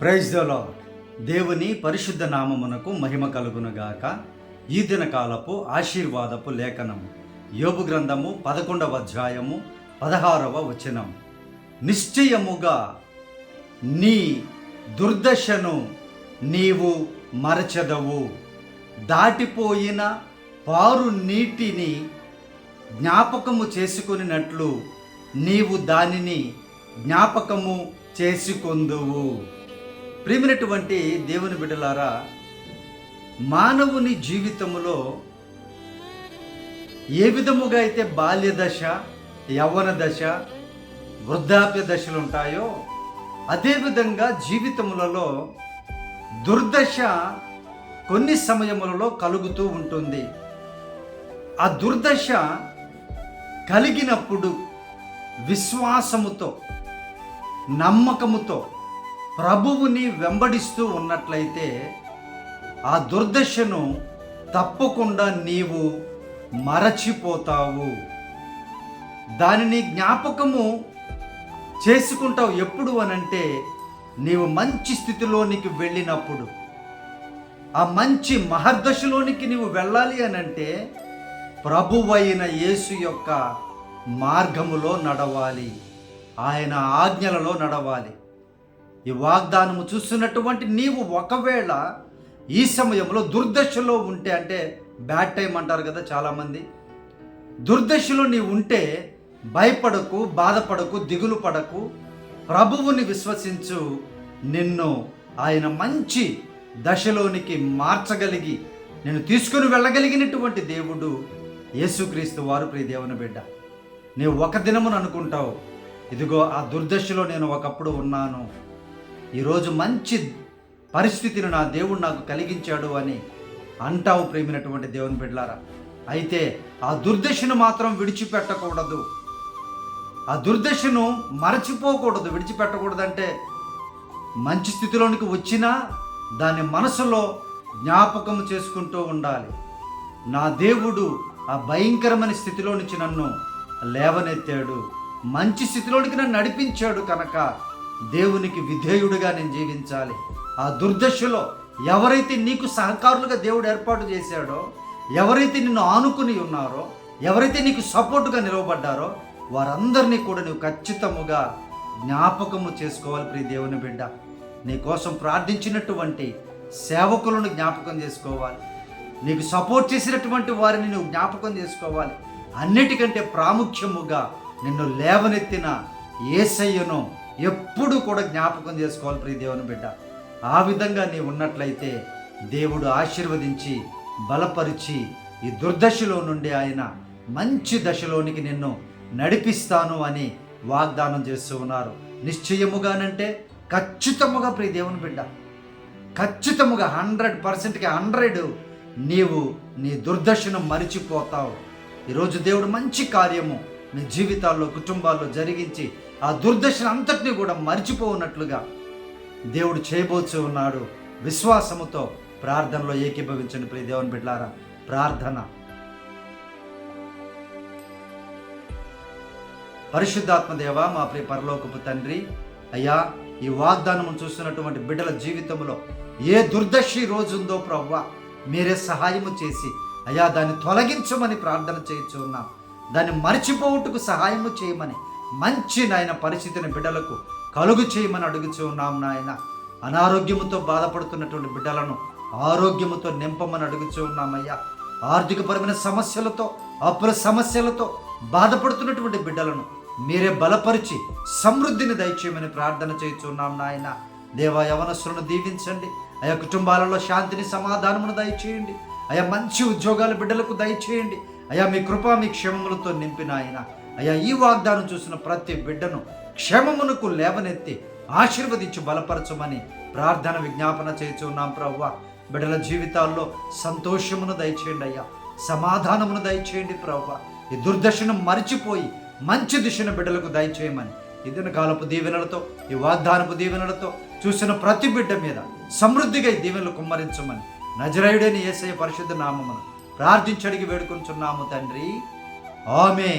Praise the lord దేవుని పరిశుద్ధ నామమునకు మహిమ కలుగునుగాక. ఈ దిన కాలపు ఆశీర్వాదపు లేఖనము. యోగు గ్రంథము పదకొండవ అధ్యాయము పదహారవ వచనం. నిశ్చయముగా నీ దుర్దశను నీవు మరచెదవు. దాటిపోయిన పారు నీటిని జ్ఞాపకము చేసుకునినట్లు నీవు దానిని జ్ఞాపకము చేసుకొందువు. ప్రేమినటువంటి దేవుని బిడ్డలారా మానవుని జీవితములో ఏ విధముగా అయితే బాల్య దశ యవ్వన దశ వృద్ధాప్య దశలు ఉంటాయో అదేవిధంగా జీవితములలో దుర్దశ కొన్ని సమయములలో కలుగుతూ ఉంటుంది. ఆ దుర్దశ కలిగినప్పుడు విశ్వాసముతో నమ్మకముతో ప్రభువుని వెంబడిస్తూ ఉన్నట్లయితే ఆ దుర్దశను తప్పకుండా నీవు మరచిపోతావు. దానిని జ్ఞాపకము చేసుకుంటావు ఎప్పుడు అనంటే నీవు మంచి స్థితిలోనికి వెళ్ళినప్పుడు. ఆ మంచి మహర్దశలోనికి నీవు వెళ్ళాలి అనంటే ప్రభువైన యేసు యొక్క మార్గములో నడవాలి. ఆయన ఆజ్ఞలలో నడవాలి. ఈ వాగ్దానము చూస్తున్నటువంటి నీవు ఒకవేళ ఈ సమయంలో దుర్దశలో ఉంటే అంటే బ్యాడ్ టైం అంటారు కదా చాలామంది. దుర్దశలో నీవు ఉంటే భయపడకు బాధపడకు దిగులు పడకు. ప్రభువుని విశ్వసించు నిన్ను ఆయన మంచి దశలోనికి మార్చగలిగి నేను తీసుకుని వెళ్ళగలిగినటువంటి దేవుడు యేసుక్రీస్తు వారు ప్రియ దేవుని బిడ్డ. నీవు ఒక దినమును అనుకుంటావు. ఇదిగో ఆ దుర్దశలో నేను ఒకప్పుడు ఉన్నాను. ఈరోజు మంచి పరిస్థితిని నా దేవుడు నాకు కలిగించాడు అని అంటావు ప్రేమినటువంటి దేవుని బిడ్డలారా. అయితే ఆ దుర్దశను మాత్రం విడిచిపెట్టకూడదు. ఆ దుర్దశను మరచిపోకూడదు విడిచిపెట్టకూడదంటే మంచి స్థితిలోనికి వచ్చినా దాన్ని మనసులో జ్ఞాపకం చేసుకుంటూ ఉండాలి. నా దేవుడు ఆ భయంకరమైన స్థితిలో నుంచి నన్ను లేవనెత్తాడు. మంచి స్థితిలోనికి నన్ను నడిపించాడు కనుక దేవునికి విధేయుడిగా నేను జీవించాలి. ఆ దుర్దశలో ఎవరైతే నీకు సహకారులుగా దేవుడు ఏర్పాటు చేశాడో ఎవరైతే నిన్ను ఆనుకుని ఉన్నారో ఎవరైతే నీకు సపోర్టుగా నిలవబడ్డారో వారందరినీ కూడా నువ్వు ఖచ్చితముగా జ్ఞాపకము చేసుకోవాలి ప్రియ దేవుని బిడ్డ. నీ కోసం ప్రార్థించినటువంటి సేవకులను జ్ఞాపకం చేసుకోవాలి. నీకు సపోర్ట్ చేసినటువంటి వారిని నువ్వు జ్ఞాపకం చేసుకోవాలి. అన్నిటికంటే ప్రాముఖ్యముగా నిన్ను లేవనెత్తిన ఏసయ్యను ఎప్పుడు కూడా జ్ఞాపకం చేసుకోవాలి ప్రియ దేవుని బిడ్డ. ఆ విధంగా నీవు ఉన్నట్లయితే దేవుడు ఆశీర్వదించి బలపరిచి ఈ దుర్దశలో నుండి ఆయన మంచి దశలోనికి నిన్ను నడిపిస్తాను అని వాగ్దానం చేస్తూ ఉన్నారు. నిశ్చయముగానంటే ఖచ్చితముగా ప్రియ దేవుని బిడ్డ. ఖచ్చితముగా హండ్రెడ్ పర్సెంట్కి హండ్రెడ్ నీవు నీ దుర్దశను మరిచిపోతావు. ఈరోజు దేవుడు మంచి కార్యము మీ జీవితాల్లో కుటుంబాల్లో జరిగించి ఆ దుర్దశను అంతటినీ కూడా మరిచిపోనట్లుగా దేవుడు చేయబోచు ఉన్నాడు. విశ్వాసముతో ప్రార్థనలో ఏకీభవించండి ప్రియ దేవుని బిడ్డారా ప్రార్థన. పరిశుద్ధాత్మ దేవ మా ప్రియ పరలోకపు తండ్రి అయ్యా ఈ వాగ్దానము చూస్తున్నటువంటి బిడ్డల జీవితంలో ఏ దుర్దశి రోజు ఉందో మీరే సహాయము చేసి అయ్యా దాన్ని తొలగించమని ప్రార్థన చేయొచ్చు ఉన్నాం. దాన్ని మర్చిపోవుటకు సహాయము చేయమని మంచి నాయన పరిస్థితిని బిడ్డలకు కలుగు చేయమని అడుగుచూ ఉన్నాం నాయన. అనారోగ్యముతో బాధపడుతున్నటువంటి బిడ్డలను ఆరోగ్యముతో నింపమని అడుగుచూ ఉన్నామయ్యా. ఆర్థికపరమైన సమస్యలతో అప్పుల సమస్యలతో బాధపడుతున్నటువంటి బిడ్డలను మీరే బలపరిచి సమృద్ధిని దయచేయమని ప్రార్థన చేయుచున్నాం నాయన. దేవా యవనస్సులను దీవించండి. ఆయా కుటుంబాలలో శాంతిని సమాధానమును దయచేయండి. ఆయా మంచి ఉద్యోగాల బిడ్డలకు దయచేయండి. అయా మీ కృప మీ క్షేమములతో నింపిన ఆయన. అయా ఈ వాగ్దానం చూసిన ప్రతి బిడ్డను క్షేమమునకు లేవనెత్తి ఆశీర్వదించి బలపరచమని ప్రార్థన విజ్ఞాపన చేస్తున్నాం ప్రవ్వ. బిడ్డల జీవితాల్లో సంతోషమును దయచేయండి అయ్యా. సమాధానమును దయచేయండి ప్రవ్వ. ఈ దుర్దశను మరిచిపోయి మంచి దిశను బిడ్డలకు దయచేయమని ఇదిన కాలపు దీవెనలతో ఈ వాగ్దానపు దీవెనలతో చూసిన ప్రతి బిడ్డ మీద సమృద్ధిగా ఈ దీవెనలు కుమ్మరించమని నజరేయుడని ఏసయ పరిశుద్ధ నామమును ప్రార్థించడికి వేడుకుంటున్నాము తండ్రి. ఆమె